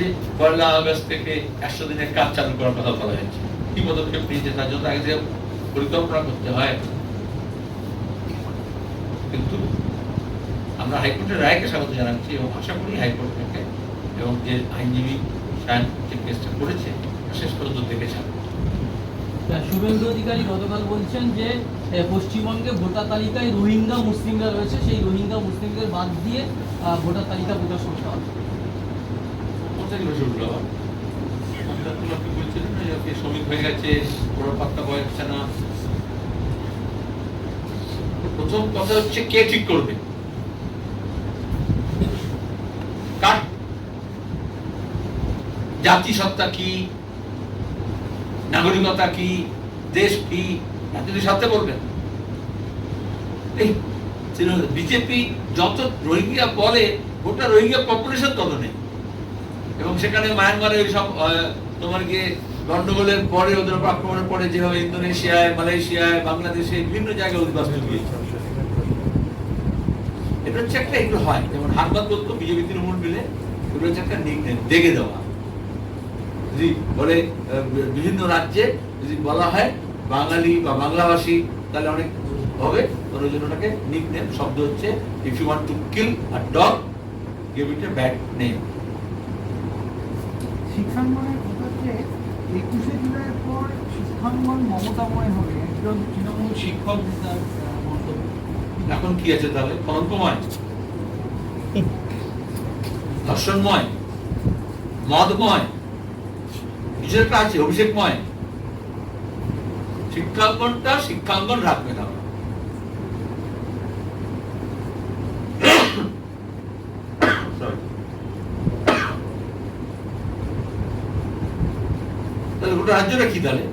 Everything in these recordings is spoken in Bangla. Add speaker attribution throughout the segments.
Speaker 1: যে পয়লা আগস্ট থেকে একশো দিনের কাজ চালু করার কথা বলা হয়েছে। কি পদক্ষেপ নিয়েছে তার জন্য আগে যে পরিকল্পনা করতে হয়? কিন্তু আমরা হাইকোর্টের রায়কে স্বাগত জানাচ্ছি এবং আশা করি হাইকোর্ট থেকে এবং যে আইনজীবী সায়ন যে কেসটা করেছে শেষ পর্যন্ত দেখে ছাড়বে
Speaker 2: শুভেন্দু অধিকারী গতকাল বলছেন যে পশ্চিমবঙ্গে ভোটার তালিকায় রোহিঙ্গা মুসলিমরা রয়েছে। সেই রোহিঙ্গা মুসলিমদের বাদ দিয়ে ভোটার তালিকা প্রকাশ করতে হবে।
Speaker 1: আবার অমিতাভ আপনি বলছিলেন না যে শ্রমিক হয়ে গেছে, বড় পাত্তা হচ্ছে না। প্রথম কথা হচ্ছে কে ঠিক করবে? কার? জাতিসত্তা কি? নাগরিকতা কি? দেশ কি? যদি সাথে বলবেন। বিজেপি যত রোহিঙ্গা বলে, গোটা রোহিঙ্গা পপুলেশন তত নেই। এবং সেখানে মায়ানমারে ওই সব তোমার গিয়ে গন্ডগোলের পরে, ওদের উপর আক্রমণের পরে যেভাবে ইন্দোনেশিয়ায়, মালয়েশিয়ায়, বাংলাদেশে বিভিন্ন জায়গায় অধিবাস্ত গিয়েছে এটা হচ্ছে একটা, এগুলো হয়। যেমন হারবাদ বলতো, বিজেপি, তৃণমূল মিলে এগুলো হচ্ছে একটা দেখে দেওয়া। যদি বলে বিভিন্ন রাজ্যে যদি বলা হয় বাঙালি বা বাংলাভাষী, তাহলে অনেক হবে। ওই জন্য ওটাকে নিকনেম শব্দ হচ্ছে if you want to kill a dog give it a bad name
Speaker 3: শিক্ষাঙ্গনের হচ্ছে একুশে জুলাইয়ের পর শিক্ষাঙ্গন মমতাময় হবে। একজন তৃণমূল শিক্ষক নেতার মন্তব্য।
Speaker 1: এখন কি আছে তাহলে? কলঙ্কময়? ধর্ষণময়? মদময়? কিছু? একটা আছে অভিষেকময়? শিক্ষাঙ্গনটা শিক্ষাঙ্গন রাখবে না Sorry. তাহলে গোটা রাজ্যটা কি তাহলে।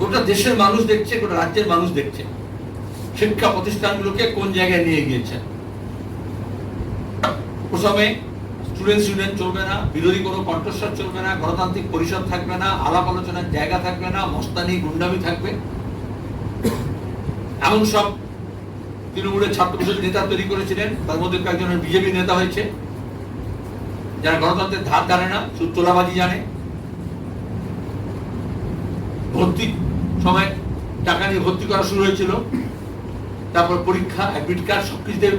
Speaker 1: গোটা দেশের মানুষ দেখছে, গোটা রাজ্যের মানুষ দেখছে। শিক্ষা প্রতিষ্ঠানগুলোকে কোন জায়গায় নিয়ে গিয়েছে? প্রথমে স্টুডেন্ট চলবে না, বিরোধী কোনো কণ্ঠস্বর চলবে না, গণতান্ত্রিক পরিষদ থাকবে না, আলাপ আলোচনার জায়গা থাকবে না, মস্তানি, গুন্ডামি থাকবে। এমন সব তৃণমূলের ছাত্র পরিষদ নেতা তৈরি করেছিলেন, তার মধ্যে কয়েকজনের বিজেপি নেতা হয়েছে। যারা গণতন্ত্রের ধার জানে না শুধু তোলাবাজি জানে। ভর্তি সময় টাকা নিয়ে ভর্তি করা শুরু হয়েছিল। তারপর পরীক্ষা অ্যাডমিট কার্ড সবকিছু দেবে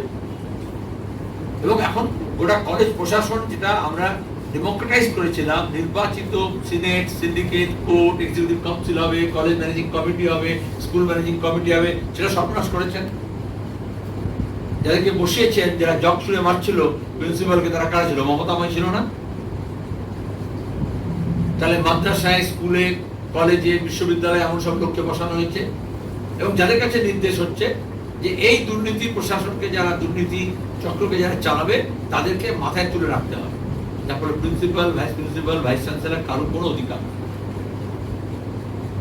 Speaker 1: এবং এখন গোটা কলেজ প্রশাসন, যেটা আমরা ডেমোক্রেটাইজ করেছিলাম, নির্বাচিত senate syndicate court executive council হবে কলেজ ম্যানেজিং কমিটি হবে স্কুল ম্যানেজিং কমিটি হবে, সেটা সর্বনাশ করেছেন। যাদেরকে বসিয়েছেন, যারা জগ ছুড়ে মারছিল, প্রিন্সিপালকে তারা কারা ছিল? মমতাময় ছিল না? তাহলে মাদ্রাসায়, স্কুলে, কলেজে, বিশ্ববিদ্যালয়ে এমন সব লোককে বসানো হয়েছে? এবং যাদের কাছে নির্দেশ হচ্ছে যে এই দুর্নীতি প্রশাসনকে যারা দুর্নীতি চক্রকে যারা চালাবে, তাদেরকে মাথায় তুলে রাখতে হবে। তারপরে principal, vice principal, vice chancellor কারও কোনো অধিকার।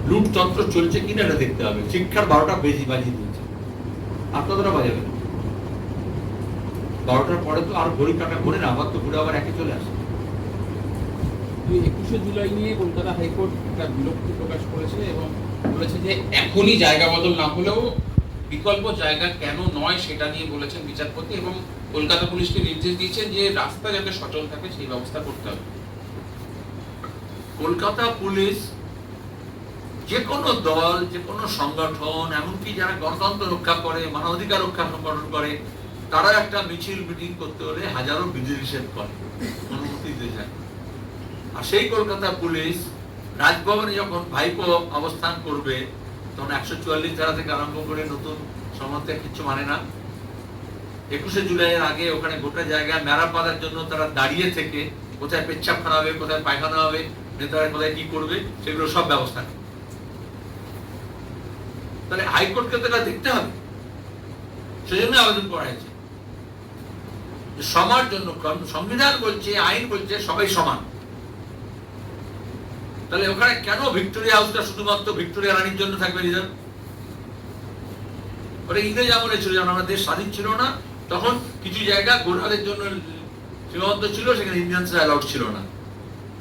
Speaker 1: লুটতন্ত্র চলছে কিনা এটা দেখতে হবে। শিক্ষার বারোটা বেজি বাজিয়ে দিচ্ছে। আর কতটা বাজাবে বারোটার পরে তো আর ঘড়ি কাটা ঘুরে না আবার তো ঘুরে আবার একে চলে আসে।
Speaker 4: একুশে জুলাই নিয়ে কলকাতা হাইকোর্ট একটা বিরক্তি প্রকাশ করেছে এবং বলেছে যে এখনই জায়গা বদল না হলেও বিকল্প জায়গা কেন নয় সেটা নিয়ে বলেছেন বিচারপতি এবং কলকাতা পুলিশকে নির্দেশ দিয়েছেন যে রাস্তা যাতে সচল থাকে সেই ব্যবস্থা করতে হবে।
Speaker 1: কলকাতা পুলিশ যে কোনো দল যে কোনো সংগঠন এমনকি যারা গণতন্ত্র রক্ষা করে মানবাধিকার রক্ষা সংগঠন করে তারা একটা মিছিল মিটিং করতে হলে হাজারো বিধি নিষেধ করে, অনুমতি দিয়ে যায়। আর সেই কলকাতা পুলিশ রাজভবনে যখন ভাইপো অবস্থান করবে, তখন একশো চুয়াল্লিশ ধারা থেকে আরম্ভ করে নতুন সমাজে কিছু মানে না। একুশে জুলাইয়ের আগে ওখানে গোটা জায়গায় মেরা পাতার জন্য তারা দাঁড়িয়ে থেকে কোথায় পেচ্ছাপখানা হবে, কোথায় পায়খানা হবে, নেতারা কোথায় কি করবে, সেগুলো সব ব্যবস্থা তাহলে হাইকোর্টকে তো এটা দেখতে হবে। সেজন্য আবেদন করা হয়েছে। সবার জন্য সংবিধান বলছে, আইন বলছে, সবাই সমান। তাহলে ওখানে কেন ভিক্টোরিয়া হাউসটা শুধুমাত্র ভিক্টোরিয়া রানীর জন্য থাকবে রিজার্ভ ওটা ইংরেজ আমলে ছিল যখন আমাদের দেশ স্বাধীন ছিল না, তখন কিছু জায়গা গোরাদের জন্য সীমাবদ্ধ ছিল, সেখানে ইন্ডিয়ানসরা অ্যালাউড ছিল না।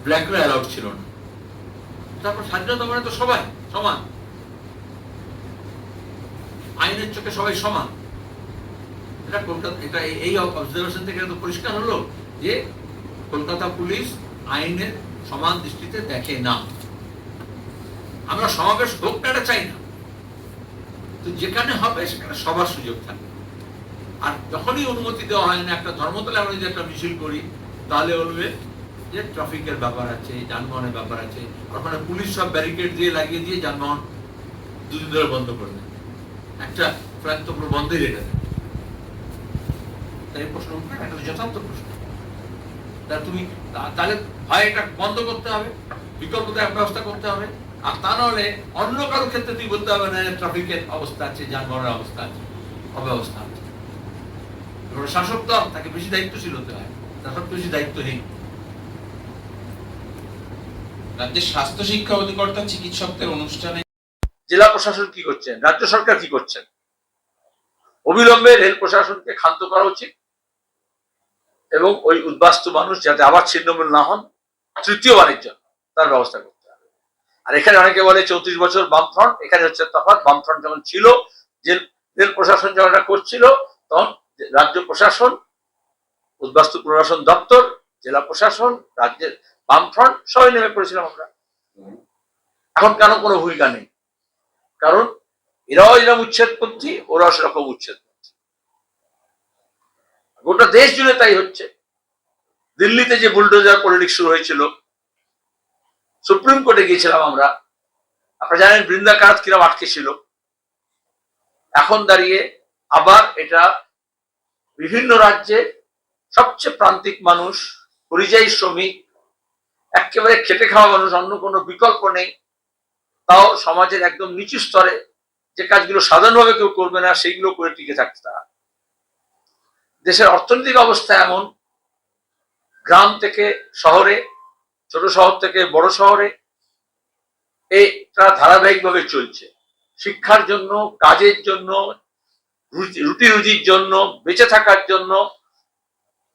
Speaker 1: ব্ল্যাকরা অ্যালাউড ছিল না। তারপর স্বাধীনতা মানে তো সবাই সমান। আইনের চোখে সবাই সমান। এটা কলকাতা এটা এই- অবজারভেশন থেকে তো পরিষ্কার হলো যে কলকাতা পুলিশ আইনের সমান দৃষ্টিতে দেখে না। আমরা সমাবেশ হোক না চাই না। তো যেখানে হবে, সেখানে সবার সুযোগ থাকবে। আর যখনই অনুমতি দেওয়া হয় না, একটা ধর্মতলে আমরা যদি একটা মিছিল করি, তাহলে বলবে যে ট্রাফিকের ব্যাপার আছে, যানবাহনের ব্যাপার আছে। ওখানে পুলিশ সব ব্যারিকেড দিয়ে লাগিয়ে দিয়ে যানবাহন দুদিন ধরে বন্ধ করে দেয়। একটা ফ্ল্যাগ তো পুরো বন্ধই রেখে দেয়। তাই এই প্রশ্ন উঠবে না, এটা যথার্থ প্রশ্ন। তা তুমি তাহলে হয় এটা বন্ধ করতে হবে বিকল্প দেওয়ার ব্যবস্থা করতে হবে। আর তা নাহলে অন্য কারও ক্ষেত্রে তুই বলতে হবে না ট্রাফিকের অবস্থা আছে যানবাহনের অবস্থা আছে অব্যবস্থা আছে। শাসক দল তাকে বেশি দায়িত্বশীল হতে হয় শাসক বেশি দায়িত্বহীন।
Speaker 4: রাজ্যের স্বাস্থ্য শিক্ষা অধিকর্তা চিকিৎসকদের অনুষ্ঠানে
Speaker 1: জেলা প্রশাসন কি করছেন? রাজ্য সরকার কি করছেন? অবিলম্বে রেল প্রশাসনকে ক্ষান্ত করা উচিত। এবং ওই উদ্বাস্তু মানুষ যাতে আবার ছিন্নমূল না হন তৃতীয়বারের জন্য তার ব্যবস্থা করতে হবে। আর এখানে অনেকে বলে চৌত্রিশ বছর বামফ্রন্ট, এখানে হচ্ছে তফাৎ, বামফ্রন্ট যখন ছিল যে রেল প্রশাসন যখন এটা করছিল তখন রাজ্য প্রশাসন, উদ্বাস্তু পুনর্বাসন দপ্তর, জেলা প্রশাসন, রাজ্যের বামফ্রন্ট, সবাই নেমে পড়েছিলাম আমরা। এখন কেন কোনো ভূমিকা নেই? কারণ এরাও এরকম উচ্ছেদপন্থী, ওরাও সেরকম উচ্ছেদপন্থী গোটা দেশ জুড়ে তাই হচ্ছে। দিল্লিতে যে বুলডোজার পলিটিক্স শুরু হয়েছিল, সুপ্রিম কোর্টে গিয়েছিলাম আমরা। আপনারা জানেন বৃন্দা কারাত কিরম আটকে ছিল। এখন দাঁড়িয়ে আবার এটা বিভিন্ন রাজ্যে সবচেয়ে প্রান্তিক মানুষ, পরিযায়ী শ্রমিক একেবারে খেটে খাওয়া মানুষ, অন্য কোনো বিকল্প নেই। তাও সমাজের একদম নিচু স্তরে যে কাজগুলো সাধারণভাবে কেউ করবে না, সেইগুলো করে টিকে থাকতে তারা। দেশের অর্থনৈতিক অবস্থা এমন, গ্রাম থেকে শহরে, ছোট শহর থেকে বড় শহরে, এটা ধারাবাহিকভাবে চলছে। শিক্ষার জন্য, কাজের জন্য রুটি রুজির জন্য, বেঁচে থাকার জন্য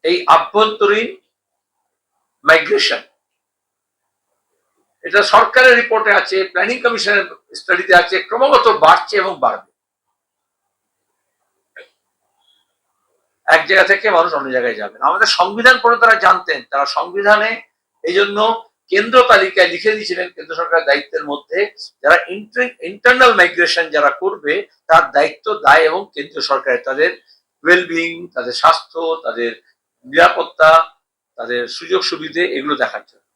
Speaker 1: এই আভ্যন্তরীণ মাইগ্রেশন এটা সরকারের রিপোর্টে আছে প্ল্যানিং কমিশনের স্টাডিতে আছে, ক্রমাগত বাড়ছে এবং বাড়বে। এক জায়গা থেকে মানুষ অন্য জায়গায় যাবে না। আমাদের সংবিধান পড়ে তারা জানতেন, তারা সংবিধানে এই জন্য কেন্দ্র তালিকায় লিখে দিয়েছিলেন কেন্দ্র সরকারের দায়িত্বের মধ্যে, যারা ইন্টারনাল মাইগ্রেশন যারা করবে, তার দায়িত্ব দায় এবং কেন্দ্রীয় সরকারের তাদের ওয়েলবিং তাদের স্বাস্থ্য, তাদের নিরাপত্তা, তাদের সুযোগ সুবিধে এগুলো দেখার জন্য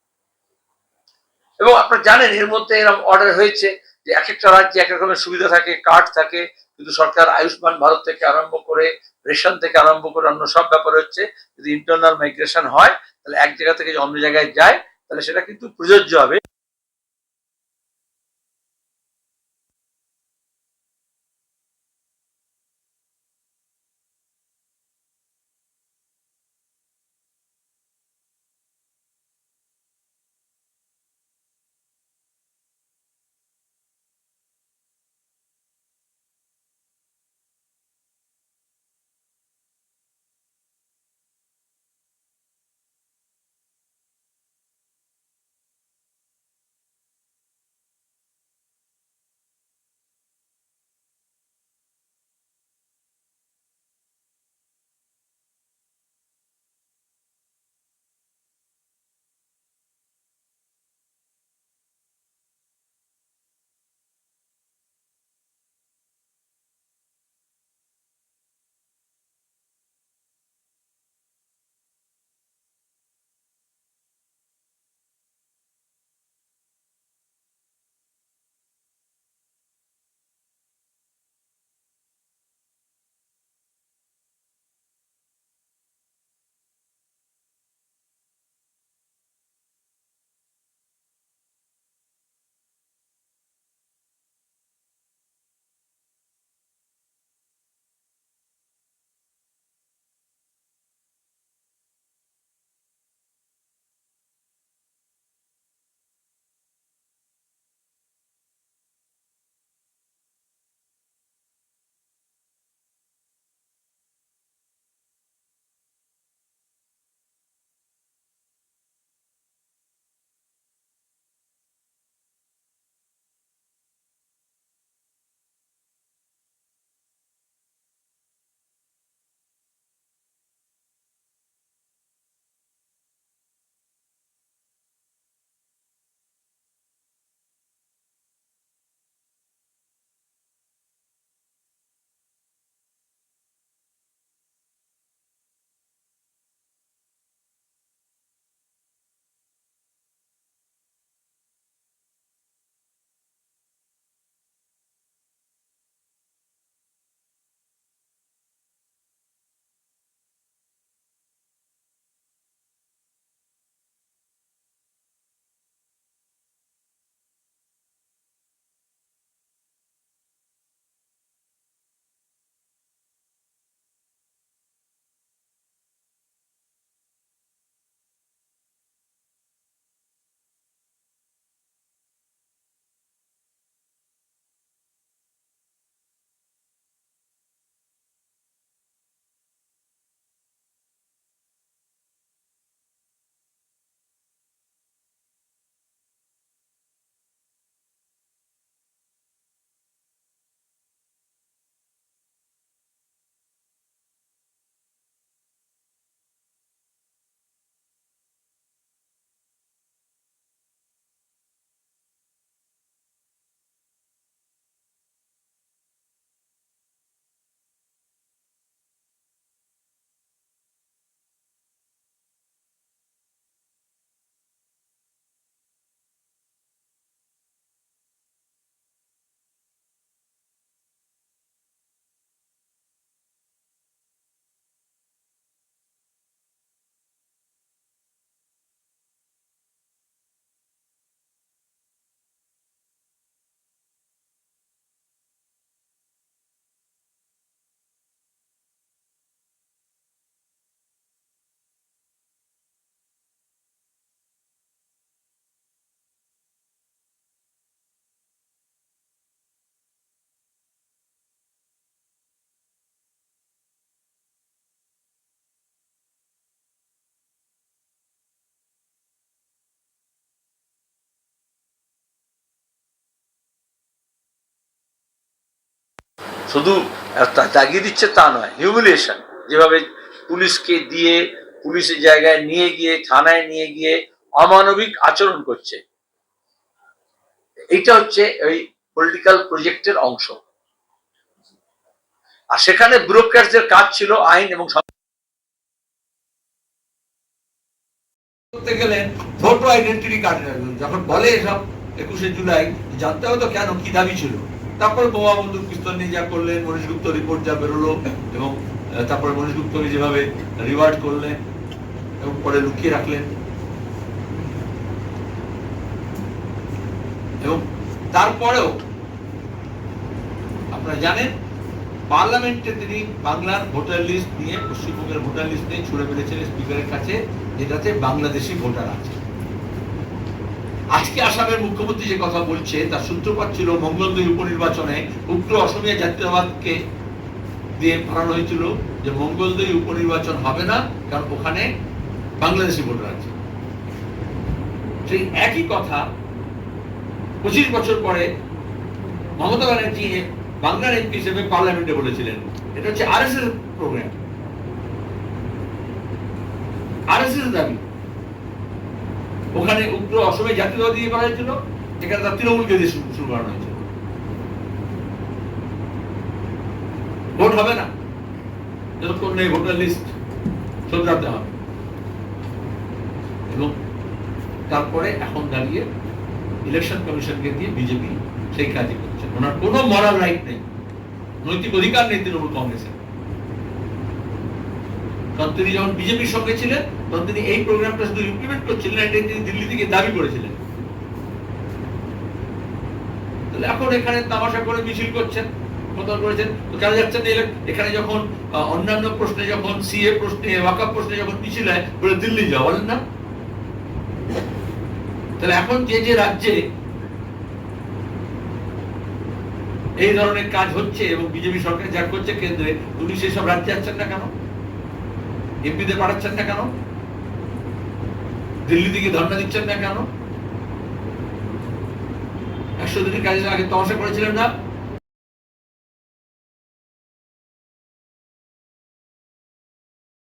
Speaker 1: এবং আপনারা জানেন এর মধ্যে এরকম অর্ডার হয়েছে যে এক একটা রাজ্যে এক রকমের সুবিধা থাকে কার্ড থাকে, কিন্তু সরকার আয়ুষ্মান ভারত থেকে আরম্ভ করে, রেশন থেকে আরম্ভ করে অন্য সব ব্যাপারে হচ্ছে যদি ইন্টারনাল মাইগ্রেশন হয়, তাহলে এক জায়গা থেকে অন্য জায়গায় যায়, তাহলে সেটা কিন্তু প্রযোজ্য হবে।
Speaker 5: শুধু তাগিয়ে দিচ্ছে তা নয় হিউমিলিয়েশন যেভাবে পুলিশকে দিয়ে পুলিশের জায়গায় নিয়ে গিয়ে, থানায় নিয়ে গিয়ে অমানবিক আচরণ করছে। এইটা হচ্ছে ওই পলিটিক্যাল প্রজেক্টের অংশ। আর সেখানে ব্যুরোক্র্যাটদের কাজ ছিল আইন এবং
Speaker 1: করতে আইডেন্টিটি কার্ড যখন বলে এসব একুশে জুলাই, জানতে হবে তো কেন, কি দাবি ছিল? তারপরে বোমা বন্দুক পিস্তল নিয়ে যা করলেন মনীষ গুপ্ত রিপোর্ট যা বেরোলো এবং তারপরে মনীষ গুপ্তকে যেভাবে রিওয়ার্ড করলেন এবং পরে লুকিয়ে রাখলেন। এবং তারপরেও, আপনারা জানেন, পার্লামেন্টে তিনি বাংলার ভোটার লিস্ট নিয়ে, পশ্চিমবঙ্গের ভোটার লিস্ট নিয়ে ছুড়ে মেরেছিলেন স্পিকারের কাছে, যেটাতে বাংলাদেশি ভোটার আছে। আজকে আসামের মুখ্যমন্ত্রী যে কথা বলছে, তার সূত্রপাত ছিল মঙ্গলদৈ উপনির্বাচনে উগ্র অসমিয়া জাতীয়তাবাদকে দিয়ে বানানো হয়েছিল যে মঙ্গলদৈ উপনির্বাচন হবে না, কারণ ওখানে বাংলাদেশি ভোটার আছে। সেই একই কথা পঁচিশ বছর পরে মমতা ব্যানার্জি বাংলার এমপি হিসেবে পার্লামেন্টে বলেছিলেন। এটা হচ্ছে আর এস এর প্রোগ্রাম আর এস এর দাবি। ওখানে উগ্র অসমে জাতীয়তাবাদী দিয়ে করা হয়েছিল, এখানে তার তৃণমূলকে দিয়ে শুরু করানো হয়েছিল। ভোট হবে না। যতক্ষণ নেই ভোটার লিস্ট শোধরাতে হবে। এবং তারপরে এখন দাঁড়িয়ে ইলেকশন কমিশনকে দিয়ে বিজেপি সেই কাজই করছে। ওনার কোনো মরাল রাইট নেই। নৈতিক অধিকার নেই তৃণমূল কংগ্রেসের। কারণ তিনি যখন বিজেপির সঙ্গে ছিলেন তখন তিনি এই প্রোগ্রামটা শুধু ইমপ্লিমেন্ট করছিলেন এটাই তিনি দিল্লি থেকে দাবি করেছিলেন। তাহলে এখন এখানে তামাশা করে মিছিল করছেন প্রদান করেছেন কেন যাচ্ছেন এখানে? যখন অন্যান্য প্রশ্নে যখন সিএ প্রশ্নে প্রশ্নে যখন মিছিল হয়, বলে দিল্লি যাও বলেন না? তাহলে এখন যে যে রাজ্যে এই ধরনের কাজ হচ্ছে এবং বিজেপি সরকার যা করছে কেন্দ্রে, উনি সেসব রাজ্যে যাচ্ছেন না কেন? এমপিদের পাঠাচ্ছেন না কেন? দিল্লি থেকে ধর্ণা দিচ্ছেন না কেন? একশো দিনের কাজে আগে তমাশা করেছিলেন না?